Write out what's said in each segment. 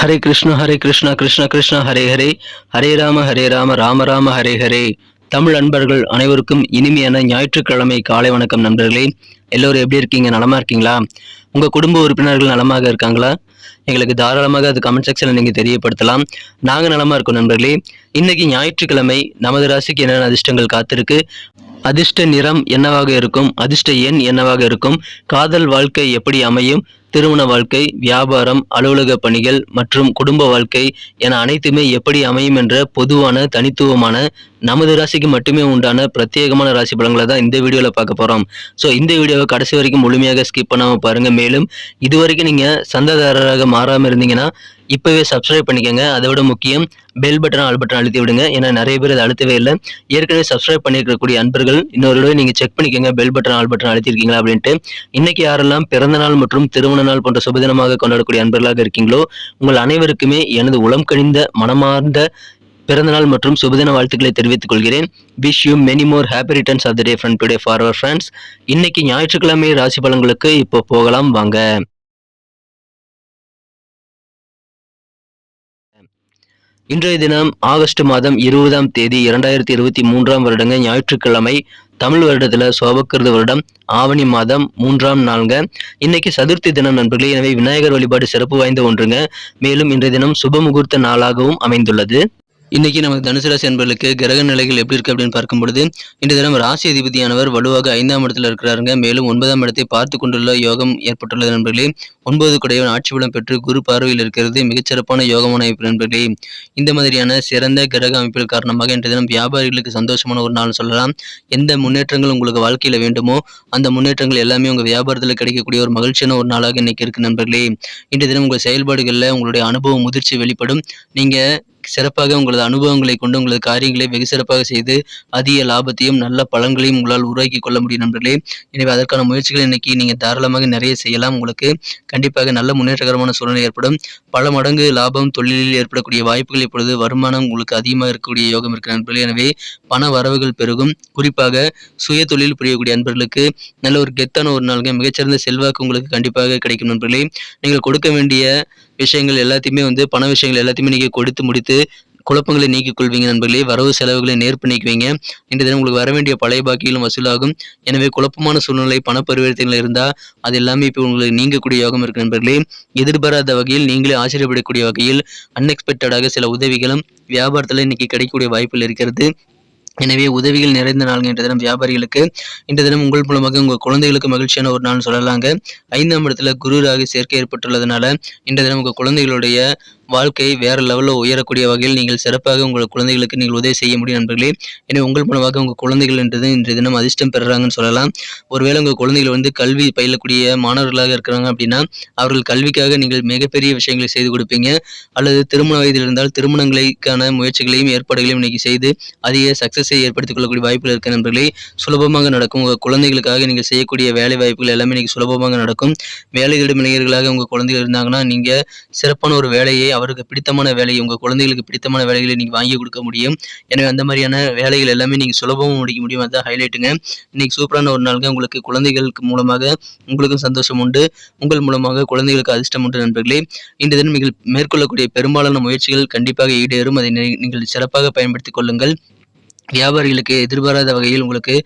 ஹரே கிருஷ்ண ஹரே கிருஷ்ணா கிருஷ்ண கிருஷ்ண ஹரே ஹரே. ஹரே ராம ஹரே ராம ராம ராம ஹரே ஹரே. தமிழ் நண்பர்கள் அனைவருக்கும் இனிமையான ஞாயிற்றுக்கிழமை காலை வணக்கம் நண்பர்களே. எல்லோரும் எப்படி இருக்கீங்க? நலமா இருக்கீங்களா? உங்க குடும்ப உறுப்பினர்கள் நலமாக இருக்காங்களா? எங்களுக்கு தாராளமாக அது கமெண்ட் செக்ஷனில் நீங்கள் தெரியப்படுத்தலாம். நாங்கள் நலமா இருக்கோம் நண்பர்களே. இன்னைக்கு ஞாயிற்றுக்கிழமை நமது ராசிக்கு என்னென்ன அதிர்ஷ்டங்கள் காத்திருக்கு? அதிர்ஷ்ட நிறம் என்னவாக இருக்கும்? அதிர்ஷ்ட எண் என்னவாக இருக்கும்? காதல் வாழ்க்கை எப்படி அமையும்? திருமண வாழ்க்கை வியாபாரம் அலுவலக பணிகள் மற்றும் குடும்ப வாழ்க்கை என அனைத்துமே எப்படி அமையும் என்ற பொதுவான தனித்துவமான நமது ராசிக்கு மட்டுமே உண்டான பிரத்யேகமான ராசி பலன்களை தான் இந்த வீடியோவில் பார்க்க போகிறோம் ஸோ இந்த வீடியோவை கடைசி வரைக்கும் முழுமையாக ஸ்கிப் பண்ணாமல் பாருங்கள் மேலும் இது வரைக்கும் நீங்கள் சந்தாதாரராக மாறாமல் இருந்தீங்கன்னா இப்போவே சப்ஸ்கிரைப் பண்ணிக்கோங்க. அதை விட முக்கியம் பெல் பட்டன் ஆல் பட்டன் அழுத்தி விடுங்க. ஏன்னா நிறைய பேர் அதை அழுத்தவே இல்லை. ஏற்கனவே சப்ஸ்கிரைப் பண்ணியிருக்கக்கூடிய அன்பர்கள் இன்னொரு நீங்கள் செக் பண்ணிக்கோங்க. பெல் பட்டன் ஆல் பட்டன் அழுத்திருக்கீங்களா அப்படின்ட்டு. இன்னைக்கு யாரெல்லாம் பிறந்த நாள் மற்றும் திருமண நாள் போன்ற சுபதினமாக கொண்டாடக்கூடிய அன்பர்களாக இருக்கீங்களோ உங்கள் அனைவருக்குமே எனது உளம் கழிந்த மனமார்ந்த பிறந்தநாள் மற்றும் சுபதின வாழ்த்துக்களை தெரிவித்துக் கொள்கிறேன். Wish you many more happy returns of the day friend today for our friends இன்னைக்கு ஞாயிற்றுக்கிழமை ராசி பலன்களுக்கு இப்போ போகலாம் வாங்க. இன்றைய தினம் ஆகஸ்ட் மாதம் இருபதாம் தேதி இரண்டாயிரத்தி இருபத்தி மூன்றாம் வருடங்க ஞாயிற்றுக்கிழமை. தமிழ் வருடத்துல சோபக்கிருத வருடம் ஆவணி மாதம் மூன்றாம் நாள்ங்க. இன்னைக்கு சதுர்த்தி தினம் நண்பர்களே எனவே விநாயகர் வழிபாடு சிறப்பு வாய்ந்த ஒன்றுங்க. மேலும் இன்றைய தினம் சுப முகூர்த்த நாளாகவும் அமைந்துள்ளது. இன்னைக்கு நமக்கு தனுசு ராசி என்பர்களுக்கு கிரக நிலைகள் எப்படி இருக்கு அப்படின்னு பார்க்கும் பொழுது இந்த தினம் ராசி அதிபதியானவர் வலுவாக ஐந்தாம் இடத்துல இருக்கிறாருங்க. மேலும் ஒன்பதாம் இடத்தை பார்த்து கொண்டுள்ள யோகம் ஏற்பட்டுள்ளது நண்பர்களே. ஒன்பது குடையவன் ஆட்சி பலம் பெற்று குரு பார்வையில் இருக்கிறது. மிகச்சிறப்பான யோகமான அமைப்பு நண்பர்களே. இந்த மாதிரியான சிறந்த கிரக அமைப்பில் காரணமாக இன்றைய தினம் வியாபாரிகளுக்கு சந்தோஷமான ஒரு நாள் சொல்லலாம். எந்த முன்னேற்றங்கள் உங்களுக்கு வாழ்க்கையில வேண்டுமோ அந்த முன்னேற்றங்கள் எல்லாமே உங்க வியாபாரத்தில் கிடைக்கக்கூடிய ஒரு மகிழ்ச்சியான ஒரு நாளாக இன்னைக்கு இருக்கு நண்பர்களே. இன்றைய தினம் உங்கள் செயல்பாடுகளில் உங்களுடைய அனுபவம் முதிர்ச்சி வெளிப்படும். நீங்க சிறப்பாக உங்களது அனுபவங்களை கொண்டு உங்களது காரியங்களை வெகு சிறப்பாக செய்து அதிக லாபத்தையும் நல்ல பலன்களையும் உங்களால் உருவாக்கி கொள்ள முடியும் நண்பர்களே. எனவே அதற்கான முயற்சிகள் இன்னைக்கு நீங்கள் தாராளமாக நிறைய செய்யலாம். உங்களுக்கு கண்டிப்பாக நல்ல முன்னேற்றகரமான சூழ்நிலை ஏற்படும். பல மடங்கு லாபம் தொழிலில் ஏற்படக்கூடிய வாய்ப்புகள் இப்பொழுது வருமானம் உங்களுக்கு அதிகமாக இருக்கக்கூடிய யோகம் இருக்கு நண்பர்களே. எனவே பண வரவுகள் பெருகும். குறிப்பாக சுய தொழில் புரியக்கூடிய நண்பர்களுக்கு நல்ல ஒரு கெத்தான ஒரு நாளுங்க. மிகச்சிறந்த செல்வாக்கு உங்களுக்கு கண்டிப்பாக கிடைக்கும் நண்பர்களே. நீங்கள் கொடுக்க வேண்டிய விஷயங்கள் எல்லாத்தையுமே வந்து பண விஷயங்கள் எல்லாத்தையுமே நீங்கள் கொடுத்து முடித்து குழப்பங்களை நீக்கிக் கொள்வீங்க நண்பர்களே. வரவு செலவுகளை நேர்ப்பு நீக்குவீங்க இன்று தினம் உங்களுக்கு வர வேண்டிய பழைய பாக்கியிலும் வசூலாகும். எனவே குழப்பமான சூழ்நிலை பண பரிவர்த்தனைகள் இருந்தால் அது எல்லாமே இப்போ உங்களுக்கு நீங்கக்கூடிய யோகம் இருக்கு நண்பர்களே. எதிர்பாராத வகையில் நீங்களே ஆச்சரியப்படக்கூடிய வகையில் அன்எக்ஸ்பெக்டடாக சில உதவிகளும் வியாபாரத்தில் இன்னைக்கு கிடைக்கக்கூடிய வாய்ப்புகள் இருக்கிறது. எனவே உதவிகள் நிறைந்த நாள் இன்றைய தினம் வியாபாரிகளுக்கு. இன்ற தினம் உங்கள் மூலமாக உங்கள் குழந்தைகளுக்கு மகிழ்ச்சியான ஒரு நாள் சொல்லலாங்க. ஐந்தாம் இடத்துல குரு ராகு சேர்க்கை ஏற்பட்டுள்ளதுனால இன்ற தினம் உங்கள் குழந்தைகளுடைய வாழ்க்கை வேற லெவலில் உயரக்கூடிய வகையில் நீங்கள் சிறப்பாக உங்கள் குழந்தைகளுக்கு நீங்கள் உதவி செய்ய முடியும் நண்பர்களே. எனவே உங்கள் மூலமாக உங்கள் குழந்தைகள் என்றது இன்றைய தினம் அதிர்ஷ்டம் பெறுறாங்கன்னு சொல்லலாம். ஒருவேளை உங்கள் குழந்தைகள் வந்து கல்வி பயிலக்கூடிய மாணவர்களாக இருக்கிறாங்க அப்படின்னா அவர்கள் கல்விக்காக நீங்கள் மிகப்பெரிய விஷயங்களை செய்து கொடுப்பீங்க. அல்லது திருமண வயதில் இருந்தால் திருமணங்களுக்கான முயற்சிகளையும் ஏற்பாடுகளையும் இன்னைக்கு செய்து அதிக சக்சஸ் ஏற்படுத்திக் கொள்ளக்கூடிய வாய்ப்புகள் இருக்க நண்பர்களே. சுலபமாக நடக்கும். உங்கள் குழந்தைகளுக்காக நீங்கள் செய்யக்கூடிய வேலை வாய்ப்புகள் எல்லாமே இன்றைக்கி சுலபமாக நடக்கும். வேலை இளைஞர்களாக உங்கள் குழந்தைகள் இருந்தாங்கன்னா நீங்கள் சிறப்பான ஒரு வேலையை அவருக்கு பிடித்தமான வேலையை உங்கள் குழந்தைகளுக்கு பிடித்தமான வேலைகளை நீங்கள் வாங்கி கொடுக்க முடியும். எனவே அந்த மாதிரியான வேலைகள் எல்லாமே நீங்கள் சுலபமாக முடிக்க முடியும். அதான் ஹைலைட்டுங்க இன்னைக்கு சூப்பரான ஒரு நாளுங்க. உங்களுக்கு குழந்தைகளுக்கு மூலமாக உங்களுக்கும் சந்தோஷம் உண்டு. உங்கள் மூலமாக குழந்தைகளுக்கு அதிர்ஷ்டம் உண்டு நண்பர்களே. இந்த தினம் நீங்கள் மேற்கொள்ளக்கூடிய பெரும்பாலான முயற்சிகள் கண்டிப்பாக ஈடேறும். அதை நீங்கள் சிறப்பாக பயன்படுத்திக் கொள்ளுங்கள். வியாபாரிகளுக்கு எதிர்பாராத வகையில் உங்களுக்கு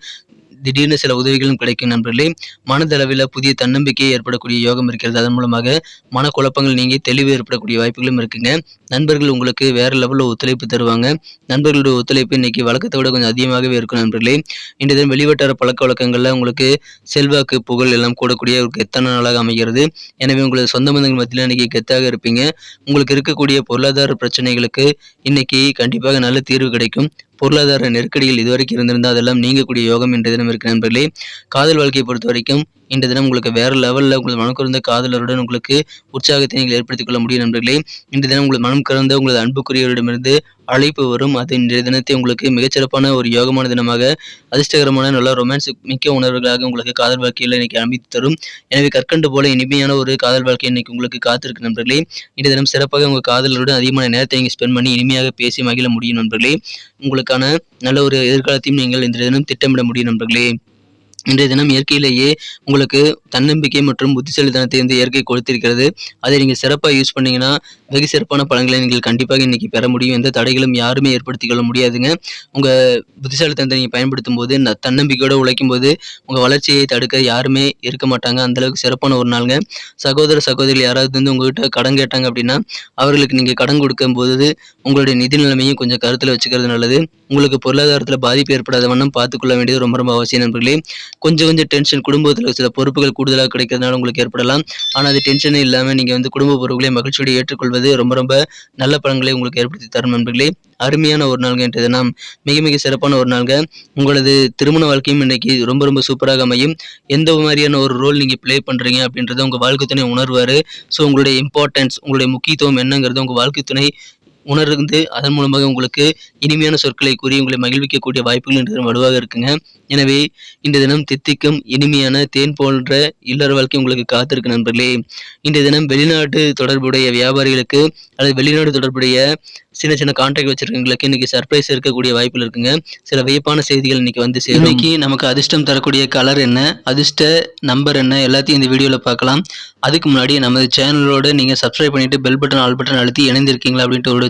திடீர்னு சில உதவிகளும் கிடைக்கும் நண்பர்களே. மனதளவில் புதிய தன்னம்பிக்கை ஏற்படக்கூடிய யோகம் இருக்கிறது. அதன் மூலமாக மனக்குழப்பங்கள் நீங்கி தெளிவு ஏற்படக்கூடிய வாய்ப்புகளும் இருக்குங்க. நண்பர்கள் உங்களுக்கு வேறு லெவலில் ஒத்துழைப்பு தருவாங்க. நண்பர்களுடைய ஒத்துழைப்பு இன்னைக்கு வழக்கத்தை விட கொஞ்சம் அதிகமாகவே இருக்கும் நண்பர்களே. இன்றைய தினம் வெளிவட்டார பழக்க வழக்கங்களில் உங்களுக்கு செல்வாக்கு புகழ் எல்லாம் கூடக்கூடிய ஒரு கெத்தான நாளாக அமைகிறது. எனவே உங்களது சொந்த பந்தங்கள் மத்தியில் இன்னைக்கு கெத்தாக இருப்பீங்க. உங்களுக்கு இருக்கக்கூடிய பொருளாதார பிரச்சனைகளுக்கு இன்னைக்கு கண்டிப்பாக நல்ல தீர்வு கிடைக்கும். பொருளாதார நெருக்கடியில் இதுவரைக்கும் இருந்திருந்தால் அதெல்லாம் நீங்கக்கூடிய யோகம் இன்றைய தினம் இருக்கு நண்பர்களே. காதல் வாழ்க்கையை பொறுத்த வரைக்கும் இன்று தினம் உங்களுக்கு வேற லெவலில் உங்களது மனம் கருந்த காதலருடன் உங்களுக்கு உற்சாகத்தை நீங்கள் ஏற்படுத்திக் கொள்ள முடியும் நண்பர்களே. இன்று தினம் உங்களது மனம் கறந்த உங்களது அன்புக்குரியவரிடமிருந்து அழைப்பு வரும். அது இன்றைய தினத்தை உங்களுக்கு மிகச்சிறப்பான ஒரு யோகமான தினமாக அதிர்ஷ்டகரமான நல்ல ரொமான்ஸ் மிக்க உணர்வுகளாக உங்களுக்கு காதல் வாழ்க்கையில் இன்னைக்கு அமைத்து தரும். எனவே கற்கண்டு போல இனிமையான ஒரு காதல் வாழ்க்கை இன்னைக்கு உங்களுக்கு காத்திருக்கு நண்பர்களே. இன்றைய தினம் சிறப்பாக உங்கள் காதலருடன் அதிகமான நேரத்தை நீங்கள் ஸ்பெண்ட் பண்ணி இனிமையாக பேசி மகிழ முடியும் நண்பர்களே. உங்களுக்கான நல்ல ஒரு எதிர்காலத்தையும் நீங்கள் இன்றைய தினம் திட்டமிட முடியும் நண்பர்களே. இன்றைய தினம் இயற்கையிலேயே உங்களுக்கு தன்னம்பிக்கை மற்றும் புத்திசாலித்தனத்தை வந்து இயற்கை கொடுத்திருக்கிறது. அதை நீங்கள் சிறப்பாக யூஸ் பண்ணீங்கன்னா வெகு சிறப்பான பலன்களை நீங்கள் கண்டிப்பாக இன்றைக்கி பெற முடியும். எந்த தடைகளும் யாருமே ஏற்படுத்திக் கொள்ள முடியாதுங்க. உங்கள் புத்திசாலித்தனத்தை நீங்கள் பயன்படுத்தும் போது ந- தன்னம்பிக்கையோடு உழைக்கும் போது உங்கள் வளர்ச்சியை தடுக்க யாருமே இருக்க மாட்டாங்க. அந்த அளவுக்கு சிறப்பான ஒரு நாளுங்க. சகோதர சகோதரிகள் யாராவது வந்து உங்கள்கிட்ட கடன் கேட்டாங்க அப்படின்னா அவர்களுக்கு நீங்கள் கடன் கொடுக்கும்போது உங்களுடைய நிதி நிலைமையும் கொஞ்சம் கருத்தில் வச்சுக்கிறது நல்லது. உங்களுக்கு பொருளாதாரத்தில் பாதிப்பு ஏற்படாத வண்ணம் பார்த்துக்கொள்ள வேண்டியது ரொம்ப ரொம்ப அவசியம் நண்பர்களே. கொஞ்சம் கொஞ்சம் டென்ஷன் குடும்பத்தில் சில பொறுப்புகள் கூடுதலாக கிடைக்கிறதுனால உங்களுக்கு ஏற்படலாம். ஆனால் அது டென்ஷனே இல்லாமல் நீங்கள் வந்து குடும்ப பொறுப்புகளை மகிழ்ச்சியோடு ஏற்றுக்கொள்வது ரொம்ப ரொம்ப நல்ல பலன்களை உங்களுக்கு ஏற்படுத்தி தரும் நண்பர்களே. அருமையான ஒரு நாள்கள் இன்றைய தினம். மிக மிக சிறப்பான ஒரு நாள்கள் உங்களது திருமண வாழ்க்கையும் இன்னைக்கு ரொம்ப ரொம்ப சூப்பராக அமையும். எந்த மாதிரியான ஒரு ரோல் நீங்கள் ப்ளே பண்ணுறீங்க அப்படின்றத உங்கள் வாழ்க்கை துணை உணர்வார். ஸோ உங்களுடைய இம்பார்ட்டன்ஸ் உங்களுடைய முக்கியத்துவம் என்னங்கிறத உங்கள் வாழ்க்கை துணை உணர்ந்து அதன் மூலமாக உங்களுக்கு இனிமையான சொற்களை கூறி உங்களை மகிழ்விக்கக்கூடிய வாய்ப்புகள் இன்று வலுவாக இருக்குங்க. எனவே இந்த தினம் தித்திக்கும் இனிமையான தேன் போன்ற இல்லற வாழ்க்கை உங்களுக்கு காத்திருக்கு நண்பர்களே. இந்த தினம் வெளிநாட்டு தொடர்புடைய வியாபாரிகளுக்கு அல்லது வெளிநாடு தொடர்புடைய சின்ன சின்ன கான்ட்ராக்ட் வச்சிருக்கவங்களுக்கு இன்னைக்கு சர்ப்ரைஸ் இருக்கக்கூடிய வாய்ப்புகள் இருக்குங்க. சில வியப்பான செய்திகள் இன்னைக்கு வந்து சேரும் இன்னைக்கு நமக்கு அதிர்ஷ்டம் தரக்கூடிய கலர் என்ன அதிர்ஷ்ட நம்பர் என்ன எல்லாத்தையும் இந்த வீடியோவில் பார்க்கலாம். அதுக்கு முன்னாடி நமது சேனலோட நீங்கள் சப்ஸ்கிரைப் பண்ணிட்டு பெல் பட்டன் ஆல் பட்டன் அழுத்தி இணைந்திருக்கீங்களா அப்படின்ட்டு ஒரு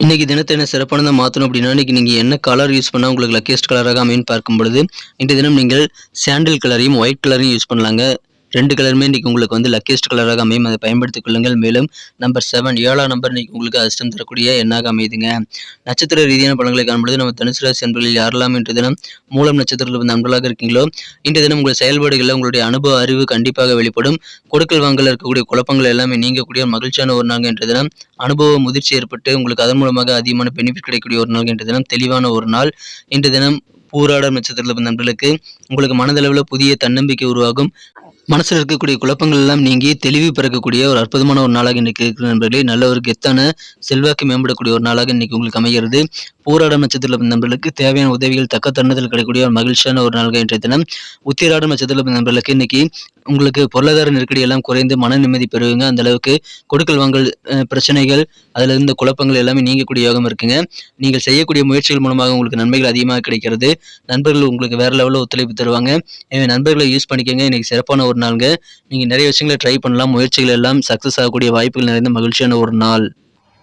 இன்னைக்கு தினத்தை என்ன சிறப்பானதை மாற்றணும் அப்படின்னா இன்றைக்கி நீங்கள் என்ன கலர் யூஸ் பண்ணால் உங்களுக்கு லக்கியஸ்ட் கலராக அமையன்னு பார்க்கும் பொழுது இன்றைய தினம் நீங்கள் சாண்டில் கலரையும் ஒயிட் கலரையும் யூஸ் பண்ணலாங்க. ரெண்டு கலருமே இன்றைக்கி உங்களுக்கு வந்து லக்கியஸ்ட் கலராக அமையும். அதை பயன்படுத்திக் கொள்ளுங்கள். மேலும் நம்பர் செவன் ஏழாம் நம்பர் இன்னைக்கு உங்களுக்கு அதிர்ஷ்டம் தரக்கூடிய எண்ணாக அமையுதுங்க நட்சத்திர ரீதியான பலன்களை காணும்பொழுது நம்ம தனுசு ராசி என்பதில் யாரெல்லாம் இன்று தினம் மூலம் நட்சத்திரத்தில் வந்து நண்பர்களாக இருக்கீங்களோ இன்றைய தினம் உங்கள் செயல்பாடுகளில் உங்களுடைய அனுபவ அறிவு கண்டிப்பாக வெளிப்படும். கொடுக்கல் வாங்கல இருக்கக்கூடிய குழப்பங்கள் எல்லாமே நீங்கக்கூடிய மகிழ்ச்சியான ஒரு நாள் என்ற தினம். அனுபவ முதிர்ச்சி ஏற்பட்டு உங்களுக்கு அதன் மூலமாக அதிகமான பெனிஃபிட் கிடைக்கக்கூடிய ஒரு நாள் என்ற தினம். தெளிவான ஒரு நாள். இன்று தினம் பூராட நட்சத்திரத்தில் நண்பர்களுக்கு. உங்களுக்கு மனதளவில் புதிய தன்னம்பிக்கை உருவாகும். மனசில் இருக்கக்கூடிய குழப்பங்கள் எல்லாம் நீங்கி தெளிவு பிறக்கக்கூடிய ஒரு அற்புதமான ஒரு நாளாக இன்னைக்கு இருக்கிற நண்பர்களே. நல்ல ஒரு கெத்தான செல்வாக்கு மேம்படக்கூடிய ஒரு நாளாக இன்னைக்கு உங்களுக்கு அமைகிறது. பூராட நட்சத்திர நண்பர்களுக்கு தேவையான உதவிகள் தக்க தருணத்தில் கிடைக்கக்கூடிய ஒரு மகிழ்ச்சியான ஒரு நாள்கள் இன்றைய தினம். உத்திராட நட்சத்திர நண்பர்களுக்கு இன்னைக்கு உங்களுக்கு பொருளாதார நெருக்கடி எல்லாம் குறைந்து மன நிம்மதி பெறுவீங்க. அந்த அளவுக்கு கொடுக்கல் வாங்கல் பிரச்சனைகள் அதுல இருந்த குழப்பங்கள் எல்லாமே நீங்கக்கூடிய யோகம் இருக்குங்க. நீங்கள் செய்யக்கூடிய முயற்சிகள் மூலமாக உங்களுக்கு நன்மைகள் அதிகமாக கிடைக்கிறது. நண்பர்கள் உங்களுக்கு வேற லெவலில் ஒத்துழைப்பு தருவாங்க. எனவே நண்பர்களை யூஸ் பண்ணிக்கோங்க. இன்னைக்கு சிறப்பான ஒரு நாளுங்க. நீங்கள் நிறைய விஷயங்களை ட்ரை பண்ணலாம். முயற்சிகள் எல்லாம் சக்ஸஸ் ஆகக்கூடிய வாய்ப்புகள் நிறைந்த மகிழ்ச்சியான ஒரு நாள்.